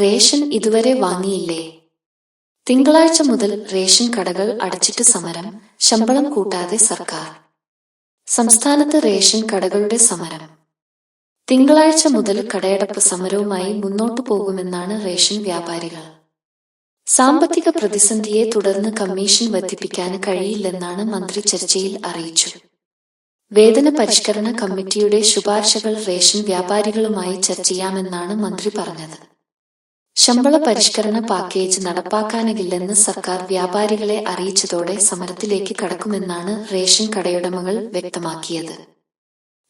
Ration ഇതുവരെ വാങ്ങിയില്ലേ? തിങ്കളാഴ്ച മുതൽ റേഷൻ കടകൾ അടച്ചിട്ട് സമരം ശമ്പളം കൂട്ടാതെ സർക്കാർ. സംസ്ഥാനത്ത് റേഷൻ കടകളുടെ സമരം. തിങ്കളാഴ്ച മുതൽ കടയടപ്പ് സമരവുമായി മുന്നോട്ടു പോകുമെന്നാണ് റേഷൻ വ്യാപാരികൾ. സാമ്പത്തിക പ്രതിസന്ധിയെ തുടർന്ന് കമ്മീഷൻ വർദ്ധിപ്പിക്കാൻ കഴിയില്ലെന്നാണ് മന്ത്രി ചർച്ചയിൽ അറിയിച്ചു. വേതന പരിഷ്കരണ കമ്മിറ്റിയുടെ ശുപാർശകൾ റേഷൻ വ്യാപാരികളുമായി ചർച്ച ചെയ്യാമെന്നാണ് മന്ത്രി പറഞ്ഞത്. ശമ്പള പരിഷ്കരണ പാക്കേജ് നടപ്പാക്കാനാകില്ലെന്ന് സർക്കാർ വ്യാപാരികളെ അറിയിച്ചതോടെ സമരത്തിലേക്ക് കടക്കുമെന്നാണ് റേഷൻ കടയുടമകൾ വ്യക്തമാക്കിയത്.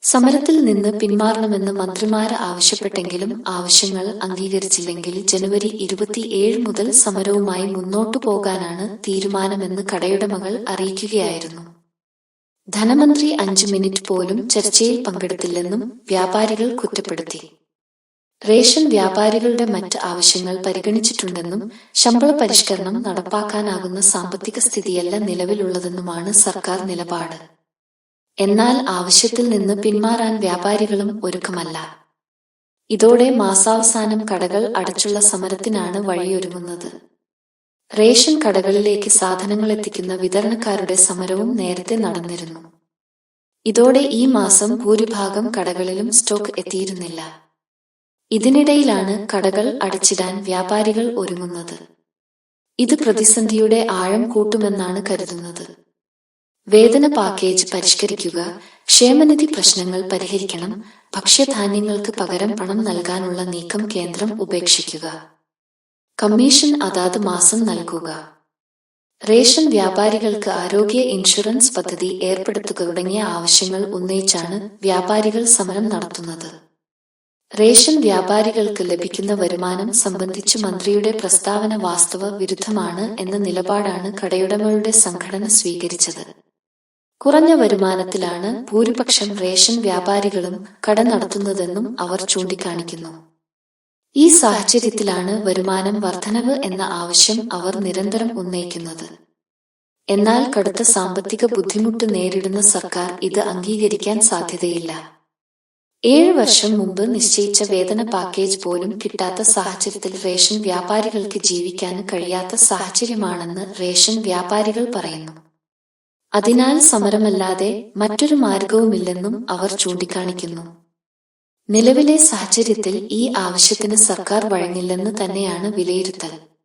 സമരത്തിൽ നിന്ന് പിന്മാറണമെന്ന് മന്ത്രിമാർ ആവശ്യപ്പെട്ടെങ്കിലും ആവശ്യങ്ങൾ അംഗീകരിച്ചില്ലെങ്കിൽ ജനുവരി ഇരുപത്തിയേഴ് മുതൽ സമരവുമായി മുന്നോട്ടു പോകാനാണ് തീരുമാനമെന്ന് കടയുടമകൾ അറിയിക്കുകയായിരുന്നു. ധനമന്ത്രി അഞ്ച് മിനിറ്റ് പോലും ചർച്ചയിൽ പങ്കെടുത്തില്ലെന്നും വ്യാപാരികൾ കുറ്റപ്പെടുത്തി. റേഷൻ വ്യാപാരികളുടെ മറ്റ് ആവശ്യങ്ങൾ പരിഗണിച്ചിട്ടുണ്ടെന്നും ശമ്പള പരിഷ്കരണം നടപ്പാക്കാനാകുന്ന സാമ്പത്തിക സ്ഥിതിയല്ല നിലവിലുള്ളതെന്നുമാണ് സർക്കാർ നിലപാട്. എന്നാൽ ആവശ്യത്തിൽ നിന്ന് പിന്മാറാൻ വ്യാപാരികളും ഒരുക്കമല്ല. ഇതോടെ മാസാവസാനം കടകൾ അടച്ചുള്ള സമരത്തിനാണ് വഴിയൊരുങ്ങുന്നത്. റേഷൻ കടകളിലേക്ക് സാധനങ്ങൾ എത്തിക്കുന്ന വിതരണക്കാരുടെ സമരവും നേരത്തെ നടന്നിരുന്നു. ഇതോടെ ഈ മാസം ഭൂരിഭാഗം കടകളിലും സ്റ്റോക്ക് എത്തിയിരുന്നില്ല. ഇതിനിടയിലാണ് കടകൾ അടച്ചിടാൻ വ്യാപാരികൾ ഒരുങ്ങുന്നത്. ഇത് പ്രതിസന്ധിയുടെ ആഴം കൂട്ടുമെന്നാണ് കരുതുന്നത്. വേതന പാക്കേജ് പരിഷ്കരിക്കുക ക്ഷേമനിധി പ്രശ്നങ്ങൾ പരിഹരിക്കണം ഭക്ഷ്യധാന്യങ്ങൾക്ക് പകരം പണം നൽകാനുള്ള നീക്കം കേന്ദ്രം ഉപേക്ഷിക്കുക. കമ്മീഷൻ അതാത് മാസം നൽകുക. റേഷൻ വ്യാപാരികൾക്ക് ആരോഗ്യ ഇൻഷുറൻസ് പദ്ധതി ഏർപ്പെടുത്തുക തുടങ്ങിയ ആവശ്യങ്ങൾ ഉന്നയിച്ചാണ് വ്യാപാരികൾ സമരം നടത്തുന്നത്. റേഷൻ വ്യാപാരികൾക്ക് ലഭിക്കുന്ന വരുമാനം സംബന്ധിച്ച് മന്ത്രിയുടെ പ്രസ്താവന വാസ്തവ വിരുദ്ധമാണ് എന്ന നിലപാടാണ് കടയുടമകളുടെ സംഘടന സ്വീകരിച്ചത്. കുറഞ്ഞ വരുമാനത്തിലാണ് ഭൂരിപക്ഷം റേഷൻ വ്യാപാരികളും കട നടത്തുന്നതെന്നും അവർ ചൂണ്ടിക്കാണിക്കുന്നു. ഈ സാഹചര്യത്തിലാണ് വരുമാനം വർധനവ് എന്ന ആവശ്യം അവർ നിരന്തരം ഉന്നയിക്കുന്നത്. എന്നാൽ കടുത്ത സാമ്പത്തിക ബുദ്ധിമുട്ട് നേരിടുന്ന സർക്കാർ ഇത് അംഗീകരിക്കാൻ സാധ്യതയില്ല. ഏഴ് വർഷം മുമ്പ് നിശ്ചയിച്ച വേതന പാക്കേജ് പോലും കിട്ടാത്ത സാഹചര്യത്തിൽ റേഷൻ വ്യാപാരികൾക്ക് ജീവിക്കാൻ കഴിയാത്ത സാഹചര്യമാണെന്ന് റേഷൻ വ്യാപാരികൾ പറയുന്നു. അതിനാൽ സമരമല്ലാതെ മറ്റൊരു മാർഗവുമില്ലെന്നും അവർ ചൂണ്ടിക്കാണിക്കുന്നു. നിലവിലെ സാഹചര്യത്തിൽ ഈ ആവശ്യത്തിന് സർക്കാർ വഴങ്ങില്ലെന്ന് തന്നെയാണ് വിലയിരുത്തൽ.